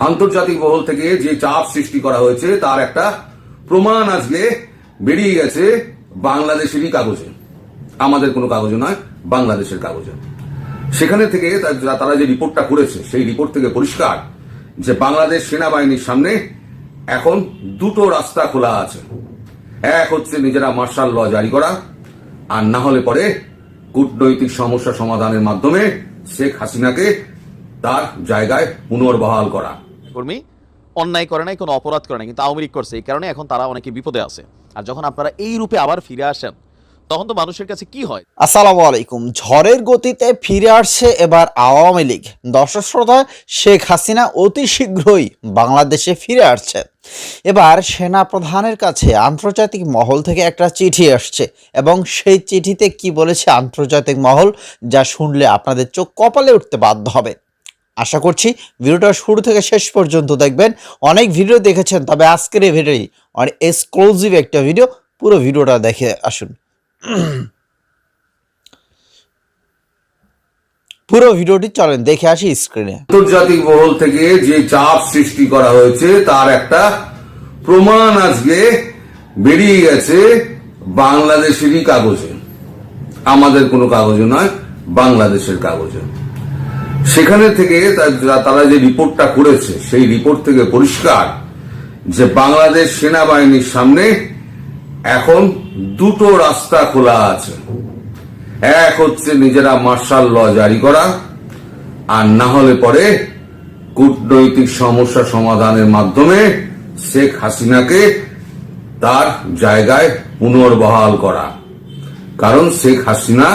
আন্তর্জাতিক মহল থেকে যে চাপ সৃষ্টি করা হয়েছে, তার একটা প্রমাণ আজকে বেরিয়ে গেছে বাংলাদেশেরই কাগজে। আমাদের কোনো কাগজে নয়, বাংলাদেশের কাগজে। সেখানে থেকে তারা যে রিপোর্টটা করেছে, সেই রিপোর্ট থেকে পরিষ্কার যে বাংলাদেশ সেনাবাহিনীর সামনে এখন দুটো রাস্তা খোলা আছে। এক হচ্ছে নিজেরা মার্শাল ল জারি করা, আর না হলে পরে কূটনৈতিক সমস্যা সমাধানের মাধ্যমে শেখ হাসিনাকে তার জায়গায় পুনর্বহাল করা। কর্মী, অন্যায় করে নাই, কোনো অপরাধ করে নাই, কিন্তু আওয়ামী লীগ করছে। এই কারণে এখন তারা অনেকে বিপদে আছে। আর যখন আপনারা এই রূপে আবার ফিরে আসেন, তখন তো মানুষের কাছে কি হয়? আসসালামু আলাইকুম। ঝড়ের গতিতে ফিরে আসছে এবার আওয়ামী লীগ। দর্শক শ্রোতা, শেখ হাসিনা অতি শীঘ্রই বাংলাদেশে ফিরে আসছে। এবার সেনা প্রধানের কাছে আন্তর্জাতিক মহল থেকে একটা চিঠি আসছে এবং সেই চিঠিতে কি বলেছে আন্তর্জাতিক মহল, যা শুনলে আপনাদের চোখ কপালে উঠতে বাধ্য হবে। আশা করছি ভিডিওটা শুরু থেকে শেষ পর্যন্ত দেখবেন। অনেক ভিডিও দেখেছেন, তবে আজকের এই ভিডিওই অনেক এক্সক্লুসিভ একটা ভিডিও। পুরো ভিডিওটা দেখে আসুন। পুরো ভিডিওটি চলেন দেখে আসি স্ক্রিনে আন্তর্জাতিক মহল থেকে যে চাপ সৃষ্টি করা হয়েছে, তার একটা প্রমাণ আজকে বেরিয়ে গেছে বাংলাদেশেরই কাগজে। আমাদের কোনো কাগজে নয়, বাংলাদেশের কাগজে। সেখানে থেকে তারা যে রিপোর্টটা করেছে, সেই রিপোর্ট থেকে পরিষ্কার যে বাংলাদেশ সেনাবাহিনীর সামনে এখন দুটো রাস্তা খোলা আছে। এক হচ্ছে নিজেরা মার্শাল ল জারি করা, আর না হলে পরে কূটনৈতিক সমস্যা সমাধানের মাধ্যমে শেখ হাসিনাকে তার জায়গায় পুনর্বহাল করা। কারণ শেখ হাসিনা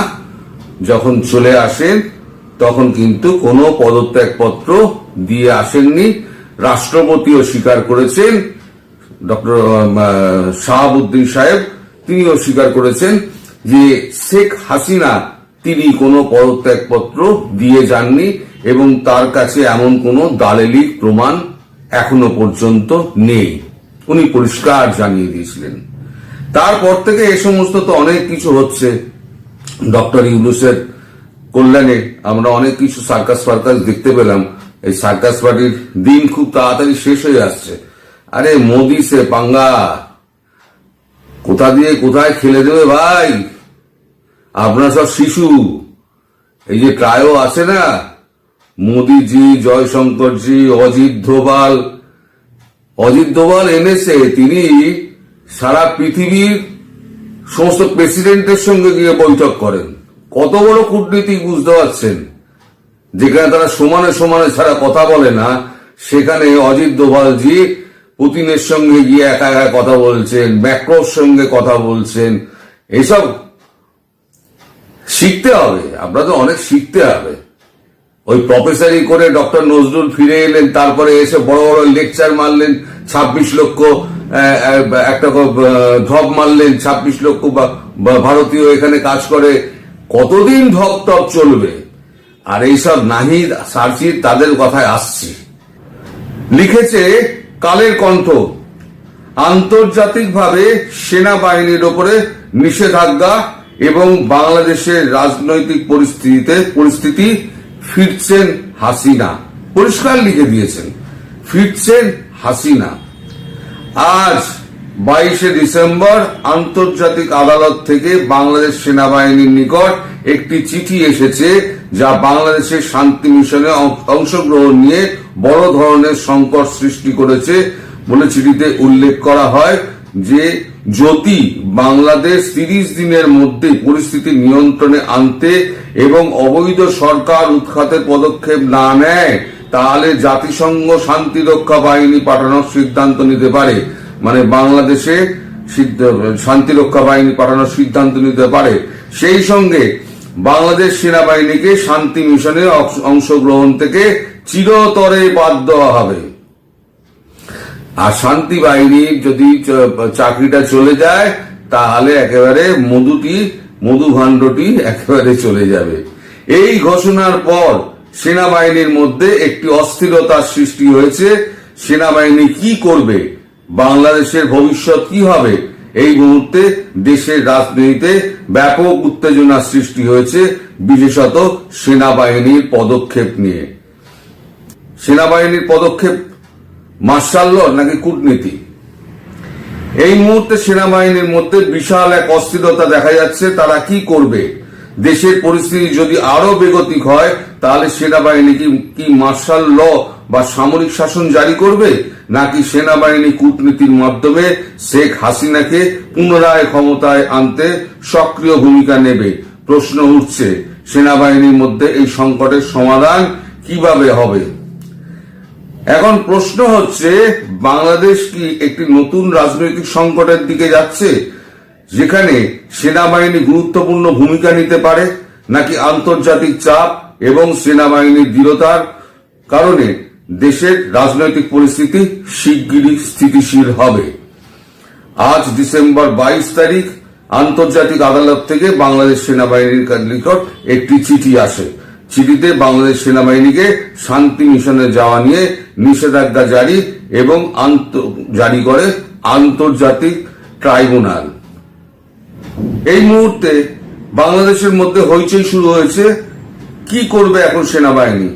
যখন চলে আসেন তখন কিন্তু কোনো পদত্যাগপত্র দিয়ে আসেননি। রাষ্ট্রপতিও স্বীকার করেছেন, ডক্টর শাহাবুদ্দিন সাহেব তিনিও স্বীকার করেছেন যে শেখ হাসিনা তিনি কোনো পদত্যাগপত্র দিয়ে যাননি এবং তার কাছে এমন কোনো দালেলিক প্রমাণ এখনও পর্যন্ত নেই। উনি পরিষ্কার জানিয়ে দিয়েছিলেন। তারপর থেকে এ সমস্ত তো অনেক কিছু হচ্ছে। ডক্টর ইউনুসের কল্যাণে আমরা অনেক কিছু সার্কাস ফার্কাস দেখতে পেলাম। এই সার্কাস পার্টির দিন খুব তাড়াতাড়ি শেষ হয়ে আসছে। আরে মোদি সে পাঙ্গা, কোথা দিয়ে কোথায় খেলে দেবে ভাই? আপনার সব শিশু। এই যে ট্রায়ো আছে না? মোদিজি, জয়শঙ্করজি, অজিত ধোবাল। অজিত দোভাল এনেছে তিনি সারা পৃথিবীর সমস্ত প্রেসিডেন্টের সঙ্গে গিয়ে বৈঠক করেন। কত বড় কূটনীতি বুঝতে পারছেন? যেখানে তারা সমানে সমানে ছাড়া কথা বলে না, সেখানে অজিত দোভালজি পুতিনের সঙ্গে গিয়ে একা একা কথা বলছেন, ম্যাক্রোর সঙ্গে কথা বলছেন। এসব শিখতে হবে আপনাদের অনেক শিখতে হবে। ওই প্রফেসরি করে ডক্টর নজরুল ফিরে এলেন, তারপরে এসে বড় বড় লেকচার মারলেন, ছাব্বিশ লক্ষ একটা ধপ মারলেন, ছাব্বিশ লক্ষ বা ভারতীয় এখানে কাজ করে কতদিন ধপ টপ চলবে? আর এইসব নাহিদ সার্জিদ তাদের কথায় আসছি। লিখেছে, কালের কণ্ঠ। আন্তর্জাতিকভাবে সেনাবাহিনীর ওপরে নিষেধাজ্ঞা এবং বাংলাদেশের রাজনৈতিক পরিস্থিতিতে, পরিস্থিতি ফিরছেন হাসিনা। পরিষ্কার লিখে দিয়েছেন, ফিরছেন হাসিনা। আজ বাইশে ডিসেম্বর আন্তর্জাতিক আদালত থেকে বাংলাদেশ সেনাবাহিনীর নিকট একটি চিঠি এসেছে যা বাংলাদেশের শান্তি মিশনে অংশগ্রহণ নিয়ে বড় ধরনের সংকট সৃষ্টি করেছে বলে চিঠিতে উল্লেখ করা হয় যে যদি বাংলাদেশ তিরিশ দিনের মধ্যে পরিস্থিতি নিয়ন্ত্রণে আনতে এবং অবৈধ সরকার উৎখাতের পদক্ষেপ না নেয়, তাহলে জাতিসংঘ শান্তিরক্ষা বাহিনী পাঠানোর সিদ্ধান্ত নিতে পারে। মানে বাংলাদেশে শান্তিরক্ষা বাহিনী পাঠানোর সিদ্ধান্ত নিতে পারে। সেই সঙ্গে বাংলাদেশ সেনাবাহিনীকে শান্তি মিশনে অংশ- অংশগ্রহণ থেকে চিরতরে বাদ দেওয়া হবে। আর শান্তি বাহিনীর যদি চাকরিটা চলে যায়, তাহলে একেবারে মধুটি মধু ভাণ্ডটি একেবারে চলে যাবে। এই ঘোষণার পর সেনাবাহিনীর মধ্যে একটি অস্থিরতার সৃষ্টি হয়েছে। সেনাবাহিনী কি করবে? বাংলাদেশের ভবিষ্যৎ কি হবে? এই মুহূর্তে দেশের রাজনীতিতে ব্যাপক উত্তেজনা সৃষ্টি হয়েছে বিশেষত সেনাবাহিনীর পদক্ষেপ নিয়ে। সেনাবাহিনীর পদক্ষেপ মার্শাল ল নাকি কূটনীতি? এই মুহূর্তে সেনাবাহিনীর মধ্যে বিশাল এক অস্থিরতা দেখা যাচ্ছে, তারা কি করবে? দেশের পরিস্থিতি যদি আরও বেগতিক হয়, তাহলে সেনাবাহিনী কি কি মার্শাল ল বা সামরিক শাসন জারি করবে? নাকি সেনাবাহিনী কূটনীতির মাধ্যমে শেখ হাসিনাকে পুনরায় ক্ষমতায় আনতে সক্রিয় ভূমিকা নেবে? প্রশ্ন উঠছে, সেনাবাহিনীর মধ্যে এই সংকটের সমাধান কীভাবে হবে? এখন প্রশ্ন হচ্ছে, বাংলাদেশ কি একটি নতুন রাজনৈতিক সংকটের দিকে যাচ্ছে? যেখানে সেনাবাহিনী গুরুত্বপূর্ণ ভূমিকা নিতে পারে, নাকি আন্তর্জাতিক চাপ এবং সেনাবাহিনীর দৃঢ়তার কারণে দেশের রাজনৈতিক পরিস্থিতি শিগগিরই স্থিতিশীল হবে। আজ ডিসেম্বর বাইশ তারিখ, আন্তর্জাতিক আদালত থেকে বাংলাদেশ সেনাবাহিনীর নিকট একটি চিঠি আসে। চিঠিতে বাংলাদেশ সেনাবাহিনীকে শান্তি মিশনে যাওয়া নিয়ে নিষেধাজ্ঞা জারি এবং জারি করে আন্তর্জাতিক ট্রাইব্যুনাল। এই মুহূর্তে বাংলাদেশের মধ্যে হইচই শুরু হয়েছে। কি করবে এখন সেনাবাহিনী?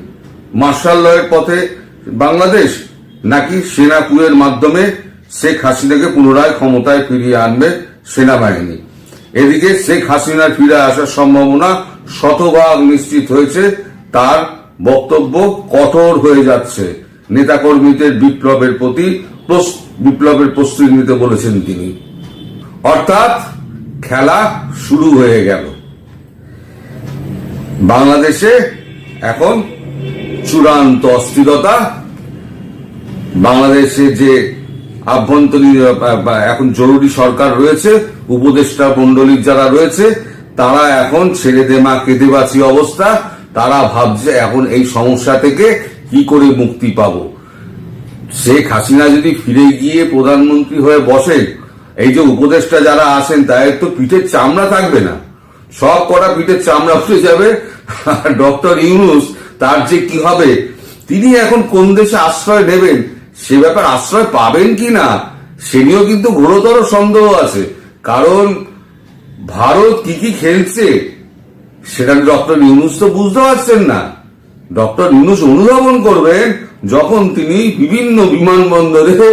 মার্শাল পথে বাংলাদেশ নাকি সেনা কুয়ের মাধ্যমে শেখ হাসিনাকে পুনরায় ক্ষমতায় ফিরিয়ে আনবে সেনাবাহিনী? এদিকে শেখ হাসিনার ফিরে আসার সম্ভাবনা শতভাগ নিশ্চিত হয়েছে। তার বক্তব্য কঠোর হয়ে যাচ্ছে। নেতাকর্মীদের বিপ্লবের প্রতি বিপ্লবের প্রস্তুতি নিতে বলেছেন তিনি। অর্থাৎ খেলা শুরু হয়ে গেল। বাংলাদেশে এখন চূড়ান্ত অস্থিরতা। বাংলাদেশে যে আভ্যন্তরীণ এখন জরুরি সরকার রয়েছে, উপদেষ্টা মন্ডলীর যারা রয়েছে, তারা এখন ছেড়ে দে মা কেঁদে বাঁচি অবস্থা। তারা ভাবছে এখন এই সমস্যা থেকে কি করে মুক্তি পাব। শেখ হাসিনা যদি ফিরে গিয়ে প্রধানমন্ত্রী হয়ে বসে এই যে উপদেষ্টা যারা আসেন, তাদের তো পিঠের চামড়া থাকবে না। সব কটা পিঠের চামড়া উঠে যাবে। ডক্টর ইউনুস, তার যে কি হবে, তিনি এখন কোন দেশে আশ্রয় নেবেন, সে ব্যাপার আশ্রয় পাবেন কি না, সে নিয়েও কিন্তু ঘোরতর সন্দেহ আছে। কারণ ভারত কি কি খেলছে, সেটা ডক্টর ইউনুস তো বুঝতে পারছেন না। ডক্টর ইউনুস অনুধাবন করবেন, যখন তিনি বিভিন্ন বিমানবন্দরে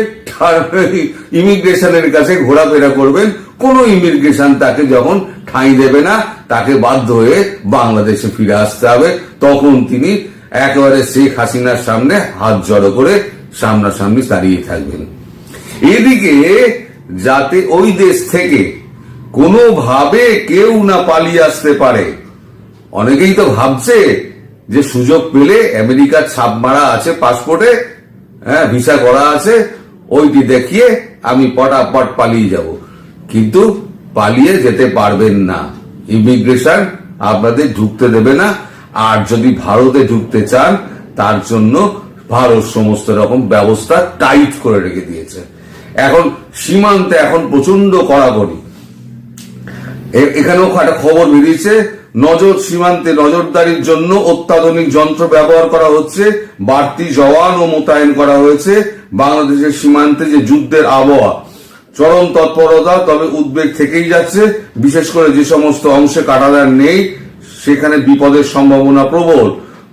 ইমিগ্রেশনের কাছে ঘোরাফেরা করবেন, কোন ইমিগ্রেশন তাকে যখন ঠাঁই দেবে না, তাকে বাধ্য হয়ে বাংলাদেশে ফিরে আসতে হবে। তখন তিনি একেবারে শেখ হাসিনার সামনে হাত জড়ো করে সামনাসামনি দাঁড়িয়ে থাকবেন। এদিকে যাতে ওই দেশ থেকে কোনোভাবে কেউ না পালিয়ে আসতে পারে, অনেকেই তো ভাবছে যে সুযোগ পেলে আমেরিকার ছাপ মারা আছে, পাসপোর্টে হ্যাঁ ভিসা করা আছে ওইটি দেখিয়ে আমি পটাপট পালিয়ে যাব। কিন্তু পালিয়ে যেতে পারবেন না। ইমিগ্রেশন আপনাদের ঢুকতে দেবে না। আর যদি ভারতে ঢুকতে চান, তার জন্য ভারত সমস্ত রকম ব্যবস্থা টাইট করে রেখে দিয়েছে। এখন সীমান্তে এখন প্রচণ্ড কড়াকড়ি। এখানেও একটা খবর বেরিয়েছে। নজর সীমান্তে নজরদারির জন্য অত্যাধুনিক যন্ত্র ব্যবহার করা হচ্ছে। বাড়তি জওয়ান ও মোতায়েন করা হয়েছে। বাংলাদেশের সীমান্তে যে যুদ্ধের আবহাওয়া, চরম তৎপরতা তবে উদ্বেগ থেকেই যাচ্ছে। বিশেষ করে যে সমস্ত অংশে কাটাদার নেই, সেখানে বিপদের সম্ভাবনা প্রবল।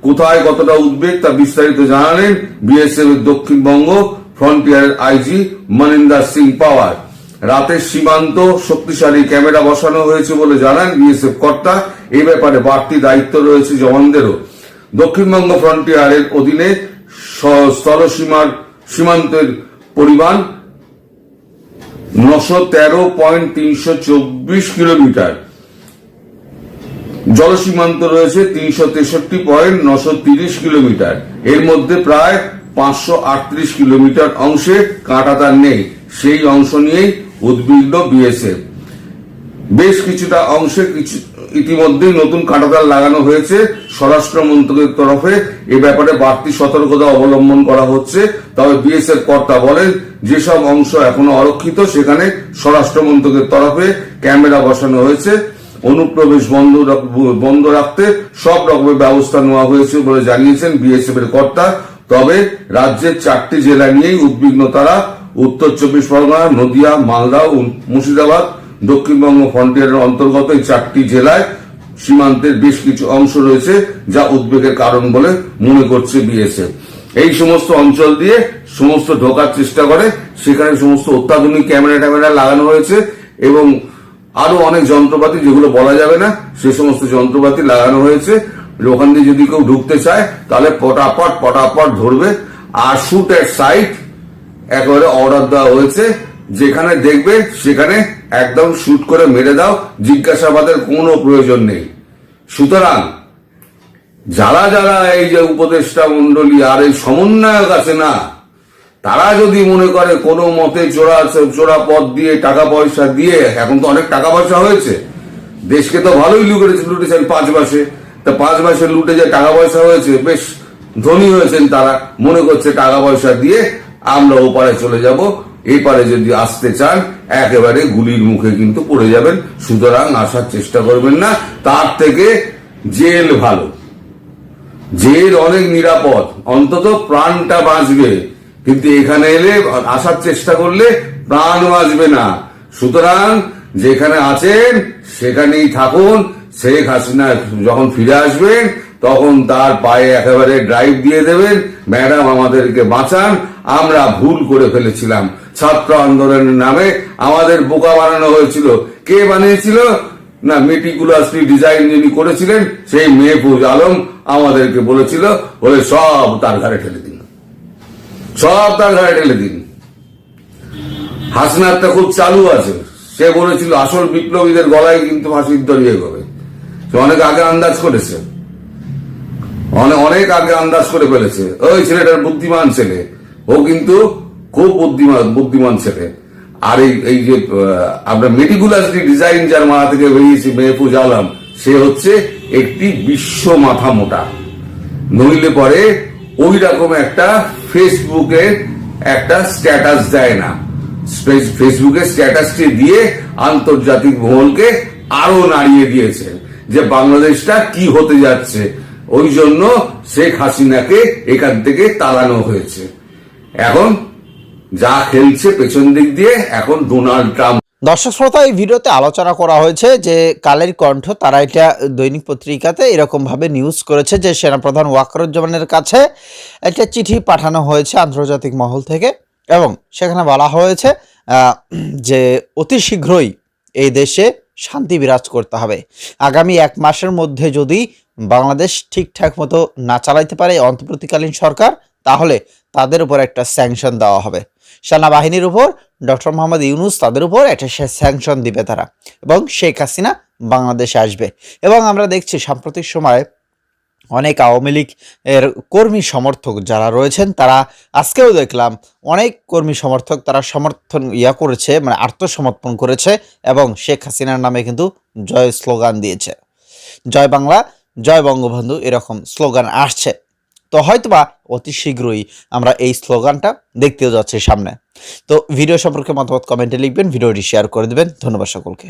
কোথায় কতটা উদ্বেগ তা বিস্তারিত জানালেন বিএসএফ এর দক্ষিণবঙ্গ ফ্রন্টিয়ারের আইজি মনিন্দার সিং পাওয়ার। রাতের সীমান্ত শক্তিশালী ক্যামেরা বসানো হয়েছে বলে জানান বিএসএফ কর্তা। এই ব্যাপারে বাড়তি দায়িত্ব রয়েছে জওয়ানদেরও। দক্ষিণবঙ্গ ফ্রন্টিয়ারের অধীনে স্থলসীমার সীমান্তের পরিমাণ নশো তেরো পয়েন্ট তিনশো চব্বিশ কিলোমিটার। জলসীমান্ত রয়েছে তিনশো তেষট্টি পয়েন্ট নশো তিরিশ কিলোমিটার। এর মধ্যে প্রায় পাঁচশো আটত্রিশ কিলোমিটার অংশে কাঁটাতার নেই। সেই অংশ নিয়েই উদ্বিগ্ন বিএসএফ। বেশ কিছুটা অংশে কিছু ইতিমধ্যেই নতুন কাঁটাতার লাগানো হয়েছে। স্বরাষ্ট্র মন্ত্রকের তরফে এ ব্যাপারে বাড়তি সতর্কতা অবলম্বন করা হচ্ছে। তবে বিএসএফ কর্তা বলেন, যেসব অংশ এখনও অরক্ষিত, সেখানে স্বরাষ্ট্র মন্ত্রকের তরফে ক্যামেরা বসানো হয়েছে। অনুপ্রবেশ বন্ধ বন্ধ রাখতে সব রকমের ব্যবস্থা নেওয়া হয়েছে বলে জানিয়েছেন বিএসএফ এর কর্তা। তবে রাজ্যের চারটি জেলা নিয়েই উদ্বিগ্ন তারা। উত্তর চব্বিশ পরগনা, নদিয়া, মালদা ও মুর্শিদাবাদ দক্ষিণবঙ্গ ফ্রন্টিয়ারের অন্তর্গত এই চারটি জেলায় সীমান্তের বেশ কিছু অংশ রয়েছে, যা উদ্বেগের কারণ বলে মনে করছে বিএসএফ। এই সমস্ত অঞ্চল দিয়ে সমস্ত ঢোকার চেষ্টা করে, সেখানে সমস্ত অত্যাধুনিক ক্যামেরা ট্যামেরা লাগানো হয়েছে এবং আরও অনেক যন্ত্রপাতি, যেগুলো বলা যাবে না, সে সমস্ত যন্ত্রপাতি লাগানো হয়েছে। ওখান দিয়ে যদি কেউ ঢুকতে চায়, তাহলে পটাপট পটাপট ধরবে। আর শুট এট সাইট একেবারে অর্ডার দেওয়া হয়েছে, যেখানে দেখবে সেখানে একদম শুট করে মেরে দাও, জিজ্ঞাসাবাদের কোনো প্রয়োজন নেই। সুতরাং, যারা যারা এই যে উপদেষ্টা মন্ডলী আর এই সমন্বয়ক আছে না, তারা যদি মনে করে কোনো মতে চোরা চোরা পথ দিয়ে টাকা পয়সা দিয়ে, এখন তো অনেক টাকা পয়সা হয়েছে, দেশকে তো ভালোই লুটেছে লুটেছেন পাঁচ মাসে। তা পাঁচ মাসে লুটে যে টাকা পয়সা হয়েছে, বেশ ধনী হয়েছেন তারা, মনে করছে টাকা পয়সা দিয়ে আমরা ওপারে চলে যাব। এপারে যদি আসতে চান, একেবারে গুলির মুখে কিন্তু পড়ে যাবেন। সুতরাং আসার চেষ্টা করবেন না। তার থেকে জেল ভালো। জেল অনেক নিরাপদ। অন্তত প্রাণটা বাঁচবে। কিন্তু এখানে এলে আসার চেষ্টা করলে প্রাণ বাঁচবে না। সুতরাং যেখানে আছেন, সেখানেই থাকুন। শেখ হাসিনা যখন ফিরে আসবেন, তখন তার পায়ে একেবারে ড্রাইভ দিয়ে দেবেন। ম্যাডাম, আমাদেরকে বাঁচান। আমরা ভুল করে ফেলেছিলাম। ছাত্র আন্দোলনের নামে আমাদের বোকা বানানো হয়েছিল। কে বানিয়েছিল? না মেটিকুলাসলি ডিজাইন যিনি করেছিলেন, সেই মেহফুজ আলম আমাদেরকে বলেছিল, বলে সব তার ঘাড়ে ঠেলে দিন। সব তার ঘাড়ে ঠেলে দিন। হাসনারটা খুব চালু আছে। সে বলেছিল, আসল বিপ্লবীদের গলায় কিন্তু ফাঁসির দড়িয়ে গবে সে অনেক আগে আন্দাজ করেছে। অনেক অনেক আগে আন্দাজ করে ফেলেছে। ওই ছেলেটার বুদ্ধিমান ছেলে। ও কিন্তু খুব বুদ্ধিমান বুদ্ধিমান ছেলে। আর এই এই যে আমরা মেটিকুলাসলি ডিজাইন যার মাথা থেকে বেরিয়েছি মেহফুজ আলম, সে হচ্ছে একটি বিশ্ব মাথা মোটা। নইলে পরে ওই রকম একটা ফেসবুকে একটা স্ট্যাটাস দেয় না। ফেস- ফেসবুকে স্ট্যাটাসটি দিয়ে আন্তর্জাতিক মহলকে আরও নাড়িয়ে দিয়েছে যে বাংলাদেশটা কি হতে যাচ্ছে। ওই জন্য শেখ হাসিনাকে এখান থেকে তাড়ানো হয়েছে। এখন যা খেলছে পেছন দিক দিয়ে, এখন ডোনাল্ড ট্রাম্প। দর্শক শ্রোতা, এই ভিডিওতে আলোচনা করা হয়েছে যে কালের কণ্ঠ, তারা এটা দৈনিক পত্রিকাতে এরকমভাবে নিউজ করেছে যে সেনাপ্রধান ওয়াকরুজ্জামানের কাছে একটা চিঠি পাঠানো হয়েছে আন্তর্জাতিক মহল থেকে এবং সেখানে বলা হয়েছে যে অতি শীঘ্রই এই দেশে শান্তি বিরাজ করতে হবে। আগামী এক মাসের মধ্যে যদি বাংলাদেশ ঠিকঠাক মতো না চালাইতে পারে এই অন্তর্বর্তীকালীন সরকার, তাহলে তাদের উপর একটা স্যাংশন দেওয়া হবে। সেনাবাহিনীর উপর, ডক্টর মোহাম্মদ ইউনুস তাদের উপর একটা স্যাংশন দিবে তারা। এবং শেখ হাসিনা বাংলাদেশে আসবে। এবং আমরা দেখছি সাম্প্রতিক সময়ে অনেক আওয়ামী লীগ এর কর্মী সমর্থক যারা রয়েছেন, তারা আজকেও দেখলাম অনেক কর্মী সমর্থক তারা সমর্থন ইয়া করেছে মানে আত্মসমর্পণ করেছে এবং শেখ হাসিনার নামে কিন্তু জয় স্লোগান দিয়েছে। জয় বাংলা, জয় বঙ্গবন্ধু এরকম স্লোগান আসছে। তো হয়তোবা অতি শীঘ্রই আমরা এই স্লোগানটা দেখতেও যাচ্ছি সামনে। তো ভিডিও সম্পর্কে মতামত কমেন্টে লিখবেন ভিডিওটি শেয়ার করে দেবেন। ধন্যবাদ সকলকে।